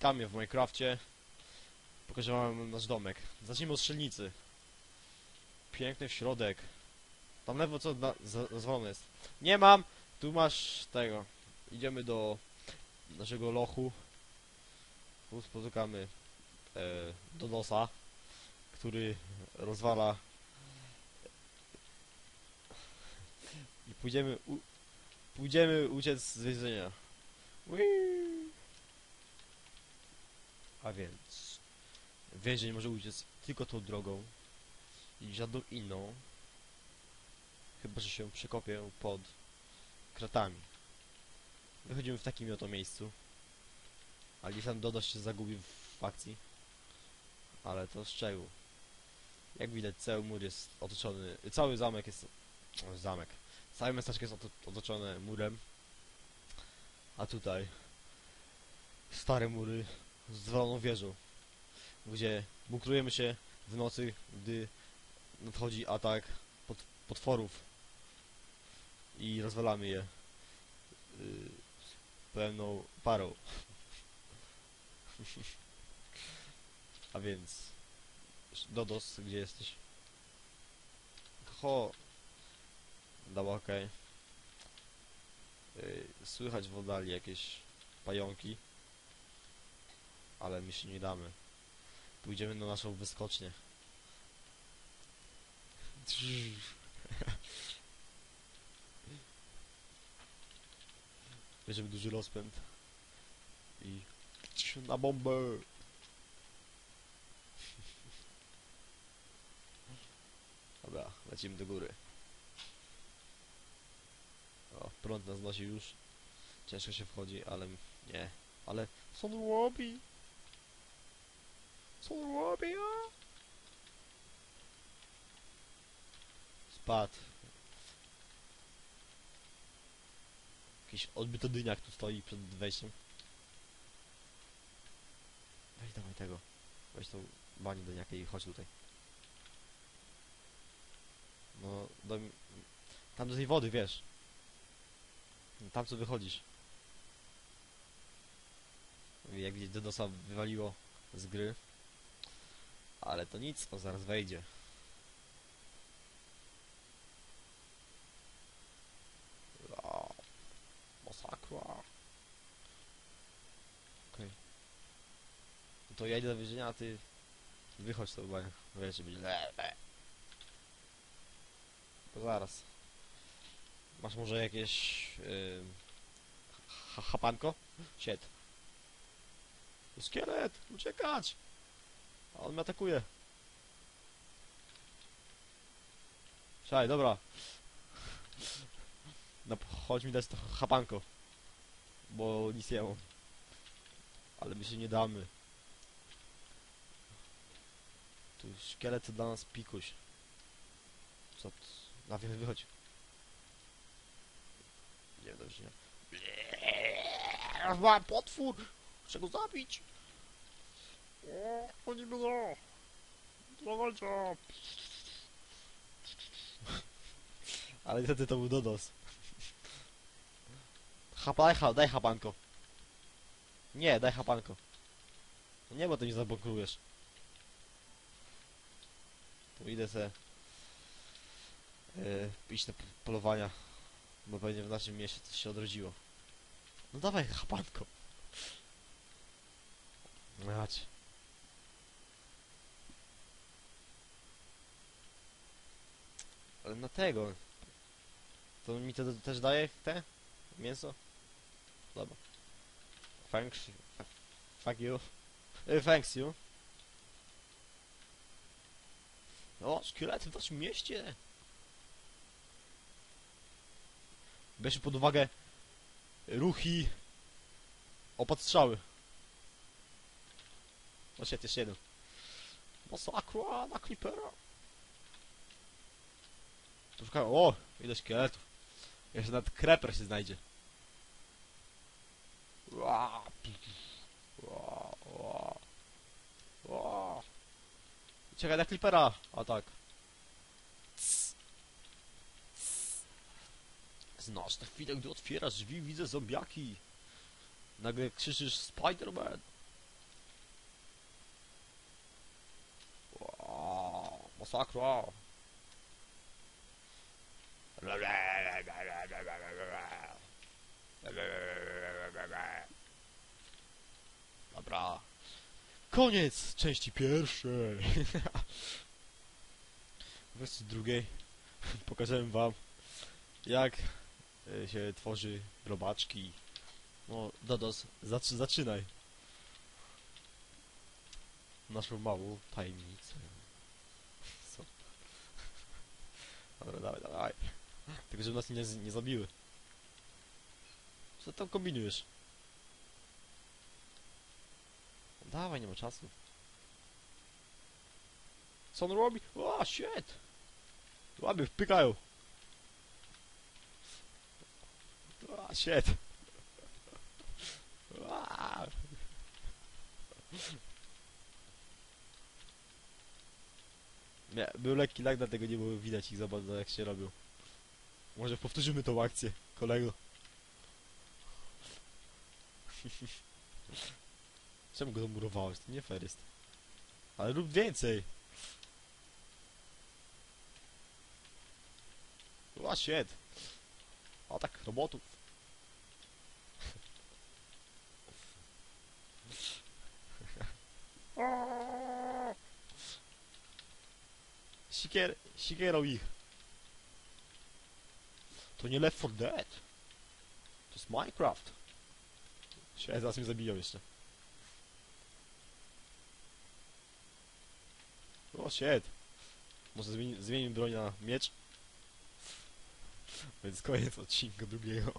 Witamy w Minecrafcie. Pokażę wam nasz domek. Zacznijmy od strzelnicy. Piękny środek. Tam lewo co na, za- jest. Nie mam! Tu masz tego. Idziemy do naszego lochu. Tu spotykamy e, Dodosa, który rozwala i pójdziemy u, pójdziemy uciec z więzienia. Whee! A więc więzień może uciec tylko tą drogą i żadną inną. Chyba, że się przekopię pod kratami. Wychodzimy w takim oto miejscu. Ale sam Dodos się zagubił w akcji. Ale to szczegół. Jak widać cały mur jest otoczony, cały zamek jest, zamek, całe miasteczko jest oto- otoczone murem. A tutaj stare mury z zwaloną wieżą, gdzie bunkrujemy się w nocy, gdy nadchodzi atak pot potworów i rozwalamy je yy, pełną parą. A więc Dodos, gdzie jesteś? Ho! Dała okej. Yy, Słychać w oddali jakieś pająki. Ale my się nie damy. Pójdziemy na naszą wyskocznię. Bierzemy duży rozpęd. I... Na bombę! Dobra, lecimy do góry. O, prąd nas nosi już. Ciężko się wchodzi, ale nie. Ale co on robi? Co on robi, a? Spadł. Jakiś odbytodyniak tu stoi przed wejściem. Weź dawaj tego. Weź tą bani do i chodź tutaj. No, do... mi- Tam do tej wody, wiesz. Tam co wychodzisz. Jak widzieć, Dodosa wywaliło z gry. Ale to nic, on zaraz wejdzie. Ja, Masakra. Okej. No to ja idę do więzienia, a ty wychodź to chyba, wiesz, że będzie. To zaraz. Masz może jakieś... Yy, ha hapanko? Sied. To Szkielet! Uciekać! On mnie atakuje. Czekaj, dobra. No, chodź mi dać to hapanko. Bo nic nie mam. Ale my się nie damy. Tu szkielet dla nas pikuś. Co? Na wiele wychodź. Nie dobrze, nie. Potwór! Chcę go zabić! O, oni będą! Dawajcie! Ale niestety to był Dodos. Hapa, ha, daj hapanko. Nie, daj hapanko. No nie, bo ty mnie zablokujesz. To idę se... Yy, iść na polowania. Bo pewnie w naszym mieście coś się odrodziło. No dawaj hapanko. Mać. Ale na tego. To mi to też daje te? Mięso? Dobra. Thanks. Fuck you. E, Thanks you. O, szkielety w naszym mieście. Bierz pod uwagę ruchy opatrzały. O, świetnie, jeszcze jeden. Masakra na Creepera. Tu szukamy... O! Ile szkieletów. Jeszcze nawet kreper się znajdzie. Czekaj na klipera. A tak. Znasz tę chwilę, gdy otwierasz drzwi, widzę zombiaki. Nagle krzyczysz Spider-Man. Masakra. Dobra. Koniec części pierwszej. Wersji drugiej pokażę wam jak e, się tworzy robaczki. No, Dodos, zaczy, zaczynaj. Naszą małą tajemnicę. Dobra, dawaj, dawaj. Tylko, żeby nas nie, nie zabiły. Co tam kombinujesz? Dawaj, nie ma czasu. Co on robi? O, shit! Łaby wpykają. O, shit! Ua. Nie, był lekki lag, dlatego nie było widać ich za bardzo jak się robią. Może powtórzymy tą akcję, kolego. Czemu go zamurowałeś? To nie fair jest. Ale rób więcej. O, shit. Atak robotów. Sikier, sikierą ich. To nie Left 4 Dead. To jest Minecraft. Się, zaraz mnie zabiją jeszcze. O, shit. Może zmieni, zmienimy broń na miecz. Więc koniec odcinka drugiego.